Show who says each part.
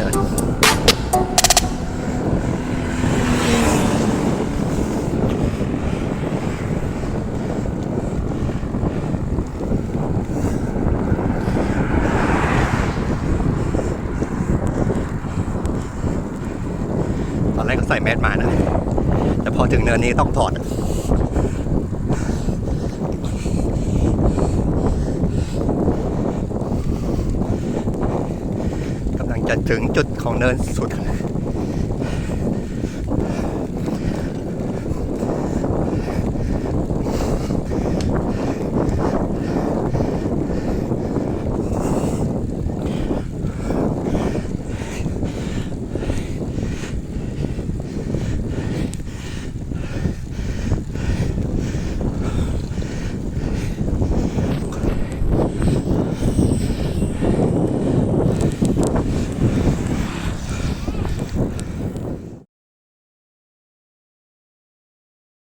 Speaker 1: พาขึ้นเนินตอนแรกก็ใส่แมสมานะ แต่พอถึงเนินนี้ต้องถอด จะถึงจุดของเนินสุด